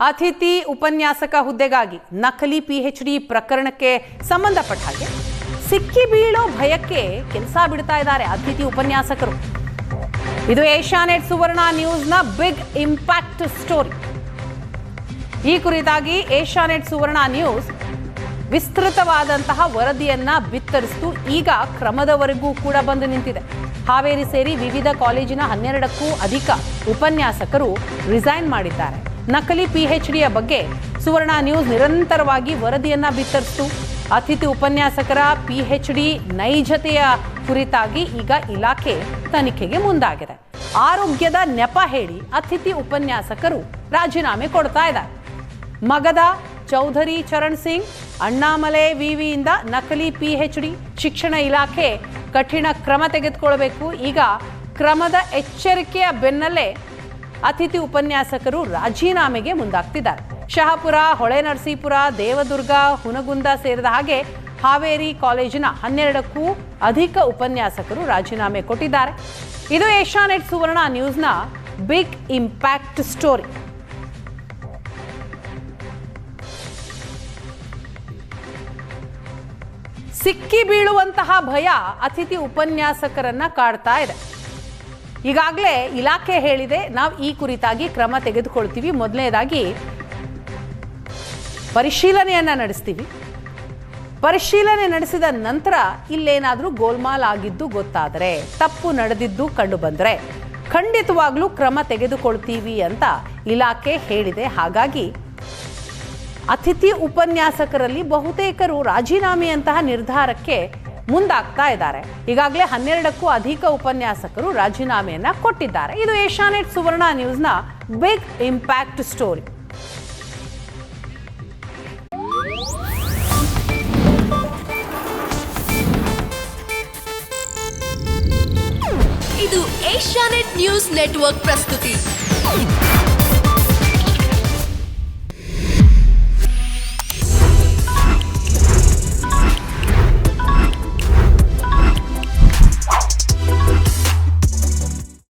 ಅತಿಥಿ ಉಪನ್ಯಾಸಕ ಹುದ್ದೆಗಾಗಿ ನಕಲಿ ಪಿಎಚ್ ಡಿ ಪ್ರಕರಣಕ್ಕೆ ಸಂಬಂಧಪಟ್ಟ ಹಾಗೆ ಸಿಕ್ಕಿ ಬೀಳೋ ಭಯಕ್ಕೆ ಕೆಲಸ ಬಿಡ್ತಾ ಇದ್ದಾರೆ ಅತಿಥಿ ಉಪನ್ಯಾಸಕರು. ಇದು ಏಷ್ಯಾನೆಟ್ ಸುವರ್ಣ ನ್ಯೂಸ್ನ ಬಿಗ್ ಇಂಪ್ಯಾಕ್ಟ್ ಸ್ಟೋರಿ. ಈ ಕುರಿತಾಗಿ ಏಷ್ಯಾನೆಟ್ ಸುವರ್ಣ ನ್ಯೂಸ್ ವಿಸ್ತೃತವಾದಂತಹ ವರದಿಯನ್ನ ಬಿತ್ತರಿಸಿತು. ಈಗ ಕ್ರಮದವರೆಗೂ ಕೂಡ ಬಂದು ನಿಂತಿದೆ. ಹಾವೇರಿ ಸೇರಿ ವಿವಿಧ ಕಾಲೇಜಿನ ಹನ್ನೆರಡಕ್ಕೂ ಅಧಿಕ ಉಪನ್ಯಾಸಕರು ರಿಸೈನ್ ಮಾಡಿದ್ದಾರೆ. ನಕಲಿ ಪಿಎಚ್ ಡಿಯ ಬಗ್ಗೆ ಸುವರ್ಣ ನ್ಯೂಸ್ ನಿರಂತರವಾಗಿ ವರದಿಯನ್ನ ಬಿತ್ತರಿಸಿತು. ಅತಿಥಿ ಉಪನ್ಯಾಸಕರ ಪಿಎಚ್ ಡಿ ನೈಜತೆಯ ಕುರಿತಾಗಿ ಈಗ ಇಲಾಖೆ ತನಿಖೆಗೆ ಮುಂದಾಗಿದೆ. ಆರೋಗ್ಯದ ನೆಪ ಹೇಳಿ ಅತಿಥಿ ಉಪನ್ಯಾಸಕರು ರಾಜೀನಾಮೆ ಕೊಡ್ತಾ ಇದ್ದಾರೆ. ಮಗದ ಚೌಧರಿ ಚರಣ್ ಸಿಂಗ್, ಅಣ್ಣಾಮಲೆ ವಿವಿಯಿಂದ ನಕಲಿ ಪಿಎಚ್ ಡಿ ಶಿಕ್ಷಣ ಇಲಾಖೆ ಕಠಿಣ ಕ್ರಮ ತೆಗೆದುಕೊಳ್ಬೇಕು. ಈಗ ಕ್ರಮದ ಎಚ್ಚರಿಕೆಯ ಬೆನ್ನಲ್ಲೇ ಅತಿಥಿ ಉಪನ್ಯಾಸಕರು ರಾಜೀನಾಮೆಗೆ ಮುಂದಾಗ್ತಿದ್ದಾರೆ. ಶಹಾಪುರ ಹೊಳೆನರಸೀಪುರ ದೇವದುರ್ಗ, ಹುನಗುಂದ ಸೇರಿದ ಹಾಗೆ ಹಾವೇರಿ ಕಾಲೇಜಿನ ಹನ್ನೆರಡಕ್ಕೂ ಅಧಿಕ ಉಪನ್ಯಾಸಕರು ರಾಜೀನಾಮೆ ಕೊಟ್ಟಿದ್ದಾರೆ. ಇದು ಏಷ್ಯಾನೆಟ್ ಸುವರ್ಣ ನ್ಯೂಸ್ನ ಬಿಗ್ ಇಂಪ್ಯಾಕ್ಟ್ ಸ್ಟೋರಿ. ಸಿಕ್ಕಿ ಬೀಳುವಂತಹ ಭಯ ಅತಿಥಿ ಉಪನ್ಯಾಸಕರನ್ನ ಕಾಡ್ತಾ ಇದೆ. ಈಗಾಗಲೇ ಇಲಾಖೆ ಹೇಳಿದೆ, ನಾವು ಈ ಕುರಿತಾಗಿ ಕ್ರಮ ತೆಗೆದುಕೊಳ್ತೀವಿ. ಮೊದಲನೇದಾಗಿ, ಪರಿಶೀಲನೆಯನ್ನು ನಡೆಸ್ತೀವಿ. ಪರಿಶೀಲನೆ ನಡೆಸಿದ ನಂತರ ಇಲ್ಲೇನಾದರೂ ಗೋಲ್ಮಾಲ್ ಆಗಿದ್ದು ಗೊತ್ತಾದರೆ, ತಪ್ಪು ನಡೆದಿದ್ದು ಕಂಡು ಬಂದರೆ ಖಂಡಿತವಾಗ್ಲೂ ಕ್ರಮ ತೆಗೆದುಕೊಳ್ತೀವಿ ಅಂತ ಇಲಾಖೆ ಹೇಳಿದೆ. ಹಾಗಾಗಿ ಅತಿಥಿ ಉಪನ್ಯಾಸಕರಲ್ಲಿ ಬಹುತೇಕರು ರಾಜೀನಾಮೆಯಂತಹ ನಿರ್ಧಾರಕ್ಕೆ ಮುಂದಾಗ್ತಾ ಇದ್ದಾರೆ. ಈಗಾಗಲೇ ಹನ್ನೆರಡಕ್ಕೂ ಅಧಿಕ ಉಪನ್ಯಾಸಕರು ರಾಜೀನಾಮೆಯನ್ನ ಕೊಟ್ಟಿದ್ದಾರೆ. ಇದು ಏಷ್ಯಾನೆಟ್ ಸುವರ್ಣ ನ್ಯೂಸ್ನ ಬಿಗ್ ಇಂಪ್ಯಾಕ್ಟ್ ಸ್ಟೋರಿ. ಇದು ಏಷ್ಯಾನೆಟ್ ನ್ಯೂಸ್ ನೆಟ್ವರ್ಕ್ ಪ್ರಸ್ತುತಿ.